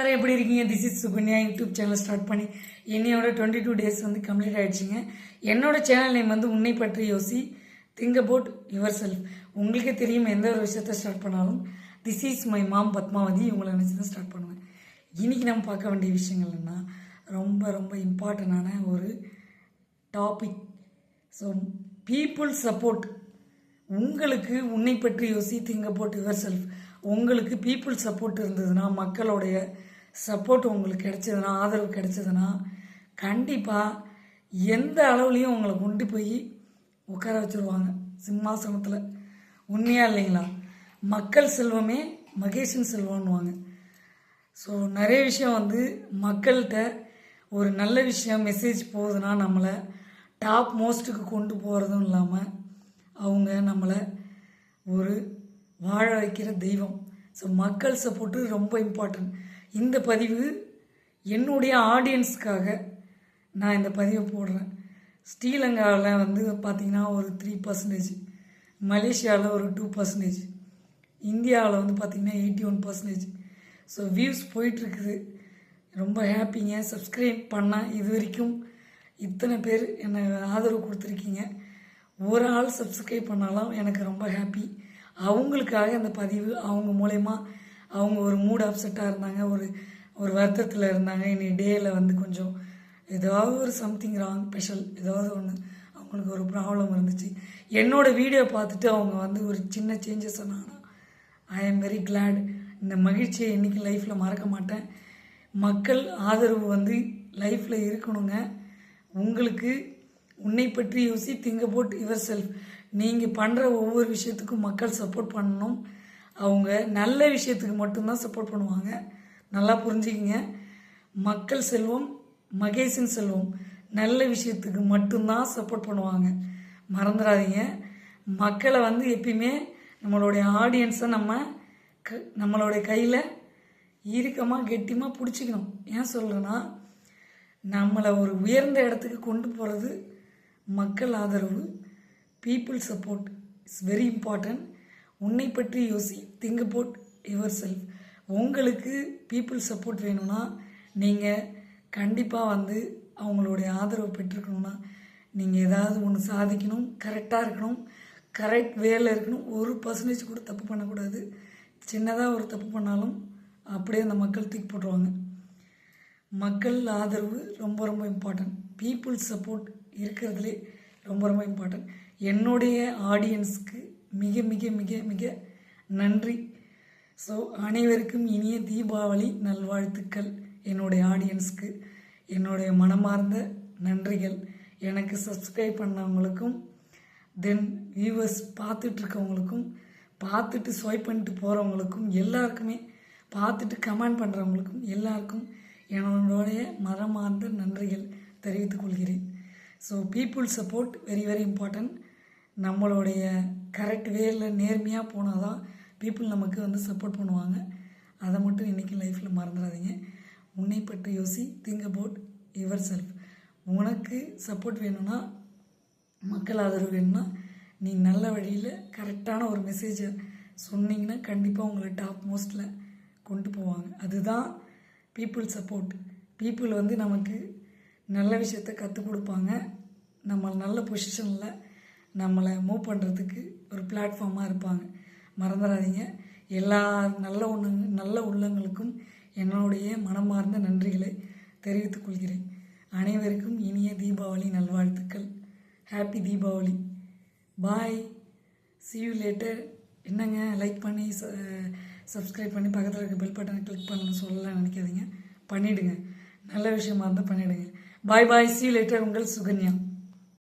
எல்லாரும் எப்படி இருக்கீங்க? This is Sukanya YouTube channel start பண்ணி என்னையோட டுவெண்ட்டி டூ டேஸ் வந்து கம்ப்ளீட் ஆகிடுச்சிங்க என்னோட சேனல் நேம் வந்து உன்னை பற்றி யோசி திங்க் அபவுட் யுவர் செல்ஃப் உங்களுக்கே தெரியும் எந்த ஒரு விஷயத்த ஸ்டார்ட் பண்ணாலும் this is my mom Padmavathi இவங்களை நினச்சி தான் ஸ்டார்ட் பண்ணுவேன். இன்றைக்கி நம்ம பார்க்க வேண்டிய விஷயங்கள் என்ன ரொம்ப ரொம்ப இம்பார்ட்டண்டான ஒரு டாபிக் ஸோ பீப்புள் சப்போர்ட் உங்களுக்கு உன்னை பற்றி யோசி திங்க் அபவுட் யுவர் செல்ஃப் உங்களுக்கு பீப்புள் சப்போர்ட் இருந்ததுன்னா மக்களுடைய சப்போர்ட் உங்களுக்கு கிடைச்சதுன்னா ஆதரவு கிடைச்சதுன்னா கண்டிப்பாக எந்த அளவுலையும் உங்களை கொண்டு போய் உட்கார வச்சுருவாங்க. சிம்மாசனத்தில். உண்மையாக இல்லைங்களா? மக்கள் செல்வமே மகேஷன் செல்வம்னுவாங்க. ஸோ நிறைய விஷயம் வந்து மக்கள்கிட்ட ஒரு நல்ல விஷயம் மெசேஜ் போகுதுன்னா நம்மளை டாப் மோஸ்ட்டுக்கு கொண்டு போகிறதும் இல்லாமல் அவங்க நம்மளை ஒரு வாழ வைக்கிற தெய்வம். ஸோ மக்கள் சப்போர்ட்டு ரொம்ப இம்பார்ட்டன்ட் இந்த பதிவு என்னுடைய ஆடியன்ஸ்க்காக நான் இந்த பதிவை போடுறேன். ஸ்ரீலங்காவில் வந்து பார்த்திங்கன்னா ஒரு த்ரீ பர்சன்டேஜ் மலேசியாவில் ஒரு டூ பர்சன்டேஜ் இந்தியாவில் வந்து பார்த்திங்கன்னா eighty one percentage so views போயிட்டுருக்குது. ரொம்ப ஹாப்பிங்க சப்ஸ்கிரைப் பண்ணால் இது வரைக்கும் இத்தனை பேர் என்னை ஆதரவு கொடுத்துருக்கீங்க. ஒரு ஆள் சப்ஸ்கிரைப் பண்ணாலும் எனக்கு ரொம்ப ஹாப்பி அவங்களுக்காக அந்த பதிவு அவங்க மூலயமா அவங்க ஒரு மூட் அப்செட்டாக இருந்தாங்க ஒரு ஒரு வருத்தத்தில் இருந்தாங்க. இன்னைக்கு டேயில் வந்து கொஞ்சம் ஏதாவது ஒரு சம்திங் ராங் ஸ்பெஷல் ஏதாவது ஒன்று அவங்களுக்கு ஒரு ப்ராப்ளம் இருந்துச்சு. என்னோடய வீடியோ பார்த்துட்டு அவங்க வந்து ஒரு சின்ன சேஞ்சஸ் சொன்னாங்கன்னா ஐ ஆம் வெரி கிளாட் இந்த மகிழ்ச்சியை இன்றைக்கி லைஃப்பில் மறக்க மாட்டேன். மக்கள் ஆதரவு வந்து லைஃப்பில் இருக்கணுங்க. உங்களுக்கு உன்னை பற்றி யோசி திங்க போட் யுவர் செல்ஃப் நீங்கள் பண்ணுற ஒவ்வொரு விஷயத்துக்கும் மக்கள் சப்போர்ட் பண்ணணும். அவங்க நல்ல விஷயத்துக்கு மட்டும்தான் சப்போர்ட் பண்ணுவாங்க. நல்லா புரிஞ்சுக்கிங்க. மக்கள் செல்வம் மகேஷின் செல்வம். நல்ல விஷயத்துக்கு மட்டும்தான் சப்போர்ட் பண்ணுவாங்க. மறந்துடாதீங்க. மக்களை வந்து எப்பயுமே நம்மளுடைய ஆடியன்ஸை நம்ம க நம்மளுடைய கையில் இறுக்கமாக கெட்டியமாக பிடிச்சிக்கணும். ஏன் சொல்கிறேன்னா நம்மளை ஒரு உயர்ந்த இடத்துக்கு கொண்டு போகிறது மக்கள் ஆதரவு. People support it's very important உன்னை பற்றி யோசி. Think about yourself. உங்களுக்கு பீப்புள் சப்போர்ட் வேணும்னா நீங்கள் கண்டிப்பாக வந்து அவங்களுடைய ஆதரவு பெற்றுக்கணும்னா நீங்கள் ஏதாவது ஒன்று சாதிக்கணும் கரெக்டாக இருக்கணும் கரெக்ட் வேல இருக்கணும். ஒரு பர்சன்டேஜ் கூட தப்பு பண்ணக்கூடாது. சின்னதாக ஒரு தப்பு பண்ணாலும் அப்படியே அந்த மக்கள் தூக்கி போட்டுருவாங்க. மக்கள் ஆதரவு ரொம்ப ரொம்ப இம்பார்ட்டன்ட் பீப்புள் சப்போர்ட் இருக்கிறதுலே ரொம்ப ரொம்ப இம்பார்ட்டன்ட் என்னுடைய ஆடியன்ஸ்க்கு மிக மிக மிக மிக நன்றி. ஸோ அனைவருக்கும் இனிய தீபாவளி நல்வாழ்த்துக்கள். என்னுடைய ஆடியன்ஸ்க்கு என்னுடைய மனமார்ந்த நன்றிகள். எனக்கு சப்ஸ்கிரைப் பண்ணவங்களுக்கும் தென் வியூவர்ஸ் பார்த்துட்ருக்கவங்களுக்கும் பார்த்துட்டு ஸ்வைப் பண்ணிட்டு போகிறவங்களுக்கும் எல்லாருக்குமே பார்த்துட்டு கமெண்ட் பண்ணுறவங்களுக்கும் எல்லாருக்கும் என்னுடைய மரமார்ந்த நன்றிகள் தெரிவித்துக் கொள்கிறேன். So people support very very important நம்மளுடைய கரெக்ட் வேயில் நேர்மையாக போனால் தான் பீப்புள் நமக்கு வந்து சப்போர்ட் பண்ணுவாங்க. அதை மட்டும் இன்றைக்கி லைஃப்பில் மறந்துடாதீங்க. உன்னை பற்றி யோசி திங்க் அபவுட் யுவர் செல்ஃப் உனக்கு சப்போர்ட் வேணும்னா மக்கள் ஆதரவு வேணும்னா நீ நல்ல வழியில் கரெக்டான ஒரு மெசேஜை சொன்னீங்கன்னா கண்டிப்பாக உங்களை டாப் மோஸ்ட்டில் கொண்டு போவாங்க. அதுதான் பீப்புள் சப்போர்ட் பீப்புள் வந்து நமக்கு நல்ல விஷயத்த கற்றுக் கொடுப்பாங்க. நம்ம நல்ல பொசிஷனில் நம்மளை மூவ் பண்ணுறதுக்கு ஒரு பிளாட்ஃபார்மாக இருப்பாங்க. மறந்துடாதீங்க எல்லா நல்ல ஒன்று நல்ல உள்ளங்களுக்கும் என்னுடைய மனமார்ந்த நன்றிகளை தெரிவித்துக் கொள்கிறேன். அனைவருக்கும் இனிய தீபாவளி நல்வாழ்த்துக்கள். Happy Deepavali. Bye see you later என்னங்க? லைக் பண்ணி சப்ஸ்கிரைப் பண்ணி பக்கத்தில் இருக்க பெல் பட்டனை கிளிக் பண்ணணும்னு சொல்லலாம் நினைக்காதீங்க. பண்ணிவிடுங்க நல்ல விஷயமா இருந்தால் பண்ணிவிடுங்க பாய் பாய் சி லேட்டர் உங்கள் சுகன்யா.